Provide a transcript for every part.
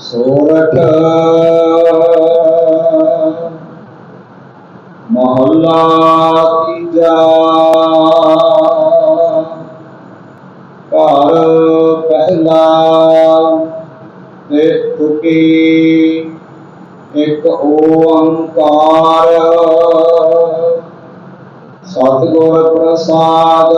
ਸੋਰਠ ਮਹੱਲਾ ਤੀਜਾ ਘਰ ਪਹਿਲਾ ਤੇ ਤੁਕੀ ਇੱਕ ਓੰਕਾਰ। ਸਤਿਗੁਰ ਪ੍ਰਸਾਦ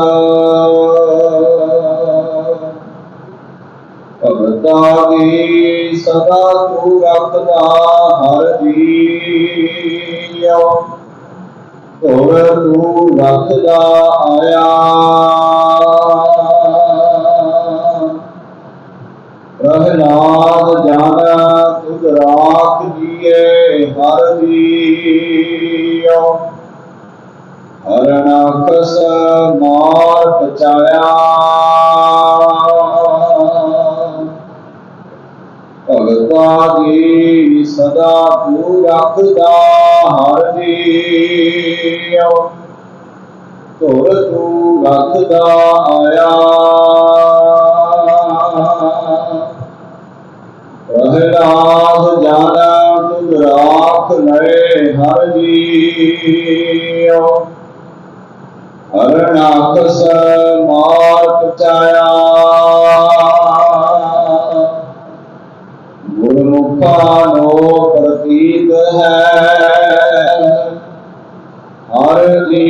ਭਗਤਾ ਸਦਾ ਤੂੰ ਰੱਖਦਾ ਹਰ ਜੀਉ ਤੋਰ ਤੂੰ ਰੱਖਦਾ ਆਇਆ। ਪ੍ਰਹਲਾਦ ਜਾਣਾ ਤੁਧ ਰਾਖ ਜੀਏ ਹਰ ਜੀਉ ਹਰਣਾਕਸ ਮਾਰ ਪਚਾਇਆ ਤੂੰ ਰੱਖਦਾ ਆਇਆ। ਪ੍ਰਹਲਾਦ ਜਾਣਾ ਤੁਧ ਰਾਖ ਲਏ ਹਰ ਜੀਉ। ਹਰਣਾਕਸ ਮਾਰ ਪਚਾਇਆ ਗੁਰਮੁਖਾ ਨੋ ਪ੍ਰਤੀਤ ਹੈ। ਹਰ ਜੀ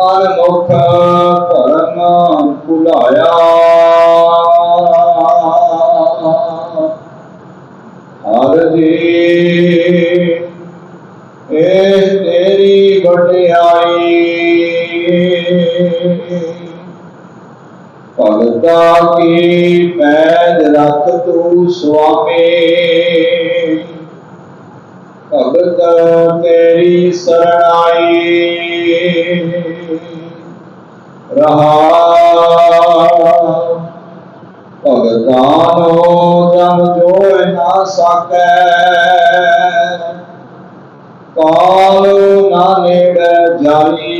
ਮਨ ਮੁਖ ਭਰਮ ਭੁਲਾਇਆ। ਹਰ ਜੀ ਇਹ ਤੇਰੀ ਵਡਿਆਈ। ਭਗਤਾ ਕੀ ਪੈਜ ਰੱਖ ਤੂੰ ਸੁਆਮੀ। ਭਗਤ ਤੇਰੀ ਸਰਣਾਈ ਰਹਾ ਭਗਤਾਂ ਨੂੰ ਜਮ ਜੋੜ ਨਾ ਸਕੈ ਕਾਲ ਨਾ ਨੇੜੇ ਜਾਈ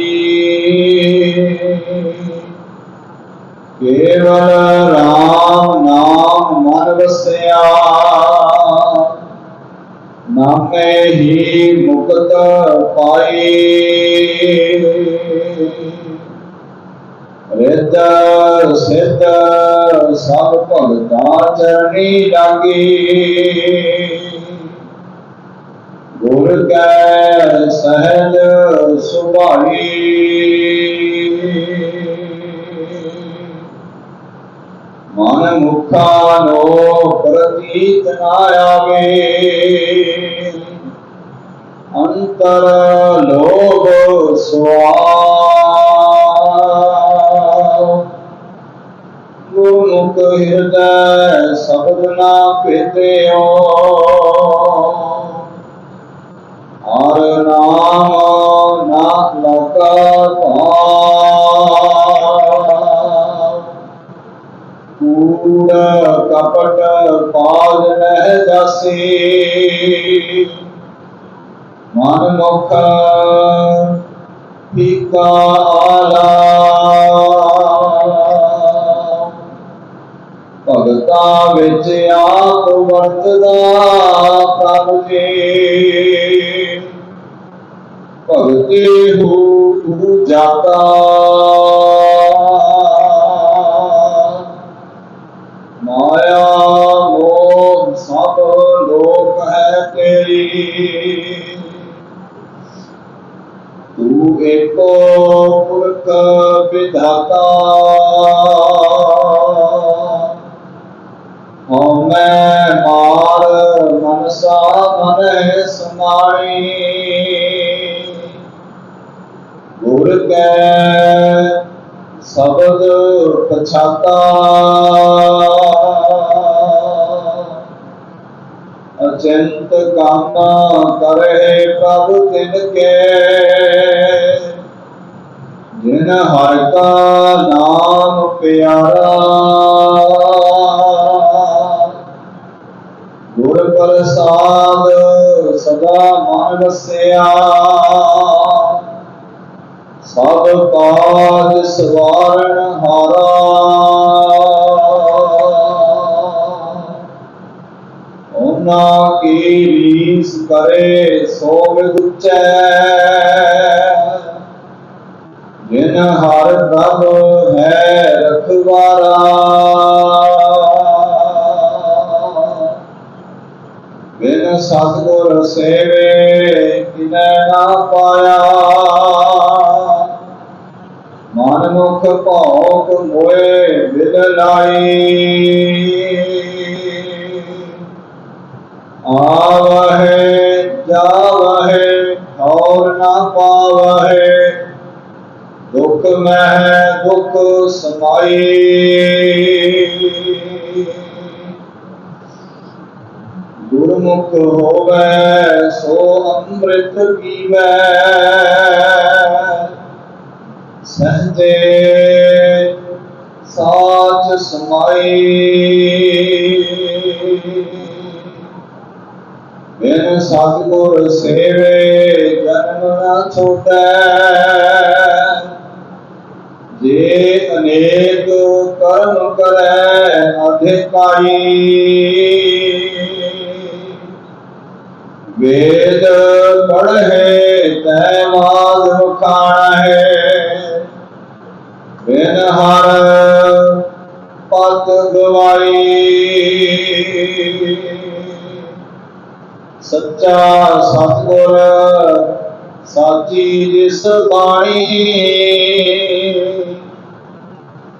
ਕੇਵਲ ਰਾਮ ਸਿੱਧ, ਸਭ ਭਗਤਾਂ ਚਰਣੀ ਲਾਗੀ ਗੁਰ ਕੈ ਸਹਿਜ ਸੁਭਾਈ। ਮਨ ਮੁਖਾ ਨੋ ਪ੍ਰਤੀਤ ਨਾ ਆਵੇ। ਅੰਤਰ ਲੋਭ ਸੁਆ ਨਾ ਹਰ ਨਾਮ ਨਾ ਲਗਾ ਕੂੜ ਕਪਟ ਪਾਜ ਨਹਿ ਜਾਸੀ। ਮਨ ਮੁਖ ਪੀਕਾ ਆਲਾ। ਭਗਤਾ ਵਿੱਚ ਆਪ ਵਰਤਦਾ ਪ੍ਰਭ ਜੀ। ਭਗਤੀ ਹੂ ਤੂ ਜਾਤਾ ਮਨਸਾ ਮਨੈ ਗੁਰ ਕੈ ਸ਼ਬਦ ਪਛਾਤਾ। ਅਚੰਤ ਕਾਮਾ ਕਰੇ ਪ੍ਰਭ ਤਿਨ ਕੇ। ਜਿਨ ਹਰ ਕਾ ਨਾਮ ਪਿਆਰਾ। ਪ੍ਰਸਾਦ ਸਦਾ ਮਨ ਵਸਿਆ। ਸਭ ਕਾਜ ਸਵਾਰਨ ਹਾਰਾ। ਉਹਨਾਂ ਕੀ ਰੀਸ ਕਰੇ ਸੋ ਵਿਚੈ ਜਿਨ ਹਰ ਪ੍ਰਭ ਹੈ ਰਖਵਾਰਾ। ਸਤਗੁਰ ਸੇਵੇ ਕਿਨੈ ਨਾ ਪਾਇਆ। ਮਨ ਮੁਖ ਭੌਕ ਮੋਏ ਵਿਦ ਲਾਈ। ਆਵਹਿ, ਜਾਵਹਿ ਔਰ ਨਾ ਪਾਵਹਿ। ਦੁਖ ਮਹਿ ਦੁਖ ਸਮਾਈ। ਗੁਰਮੁਖ ਹੋਵੇ, ਸੋ ਅੰਮ੍ਰਿਤ ਪੀਵੈ। ਸਹਜੇ ਸਾਚ ਸਮਾਈ ਬਿਨ ਸਤਿਗੁਰ ਸੇਵੇ ਜਨਮ ਨਾ ਛੋਟੈ। ਜੇ ਅਨੇਕ ਕਰਮ ਕਰੈ ਅਧਿਕਾਈ ਵੇਦ ਪੜ੍ਹੇ ਤੈ ਮਾਗ ਵਖਾਣਾ ਹੈ। ਬਿਨ ਹਰ ਪਤ ਗਵਾਈ। ਸੱਚਾ ਸਤਿਗੁਰ ਸਾਚੀ ਜਿਸ ਬਾਣੀ।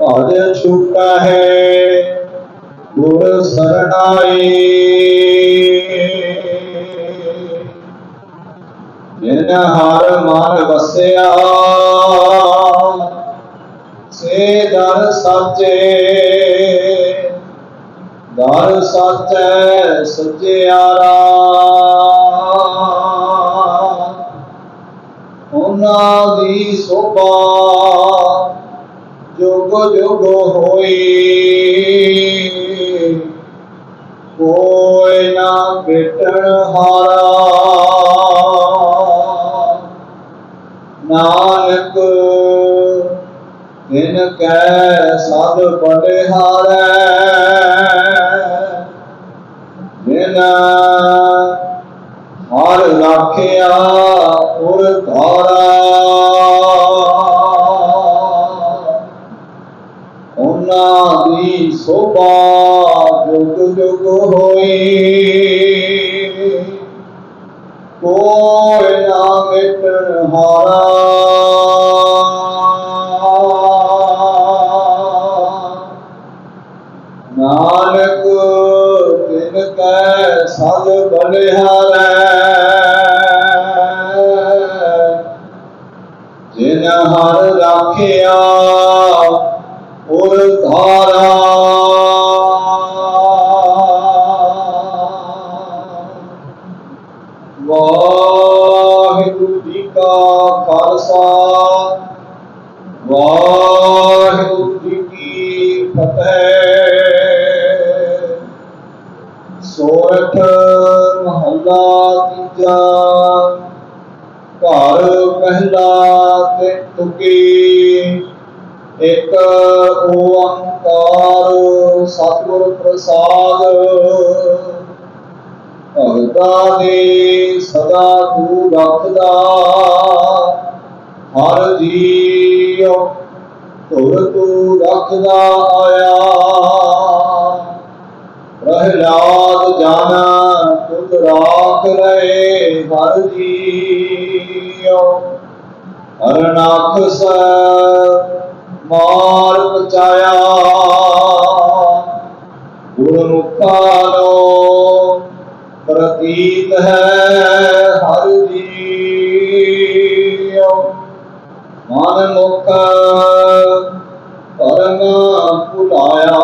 ਭਜ ਛੁਟਾ ਹੈ, ਗੁਰ ਸਰਣਾਈ। ਜਿਨ ਹਰ ਮਨ ਵਸਿਆ। ਸੇ ਦਰ ਸਾਚੇ, ਦਰ ਸਾਚੈ ਸਚਿਆਰਾ ਉਹਨਾਂ ਦੀ ਸੋਭਾ ਜੁਗ ਜੁਗ ਹੋਈ। ਕੋਈ ਨਾ ਬਿਟਣ ਹਾਰਾ। ਨਾਨਕ ਤਿਨ ਕੈ ਸਦ ਬਲਿਹਾਰੈ ਜਿਨ ਹਰ ਰਾਖਿਆ ਉਰ ਧਾਰਾ। ਉਹਨਾਂ ਦੀ ਸੋਭਾ ਧਾਰਾ। ਵਾਹਿਗੁਰੂ ਜੀ ਕਾ ਖਾਲਸਾ, ਵਾਹਿਗੁਰੂ ਜੀ ਕੀ ਫਤਿਹ। ਸੋਰਠ ਮਹੱਲਾ ਤੀਜਾ, ਘਰ ਪਹਿਲਾ ਤੇ ਤੁਕੀ। ਇੱਕ ਓੰਕਾਰ ਸਤਿਗੁਰ ਪ੍ਰਸਾਦ। ਭਗਤਾ ਦੇ ਸਦਾ ਤੂੰ ਰੱਖਦਾ। ਹਰ ਜੀਉ ਧੁਰ ਤੂੰ ਰੱਖਦਾ ਆਇਆ। ਪ੍ਰਹਿਲਾਦ ਜਾਣਾ ਤੁਧ ਰਾਖ ਰਹੇ ਹਰ ਜੀਉ ਹਰਨਾਖਸ ਮਾਰ ਪਚਾਇਆ ਗੁਰਮੁਖਾਂ ਨੂੰ ਪ੍ਰਤੀਤ ਹੈ ਹਰ ਜੀਉ ਮਨ ਮੁਖ ਪਰਮ ਭੁਲਾਇਆ।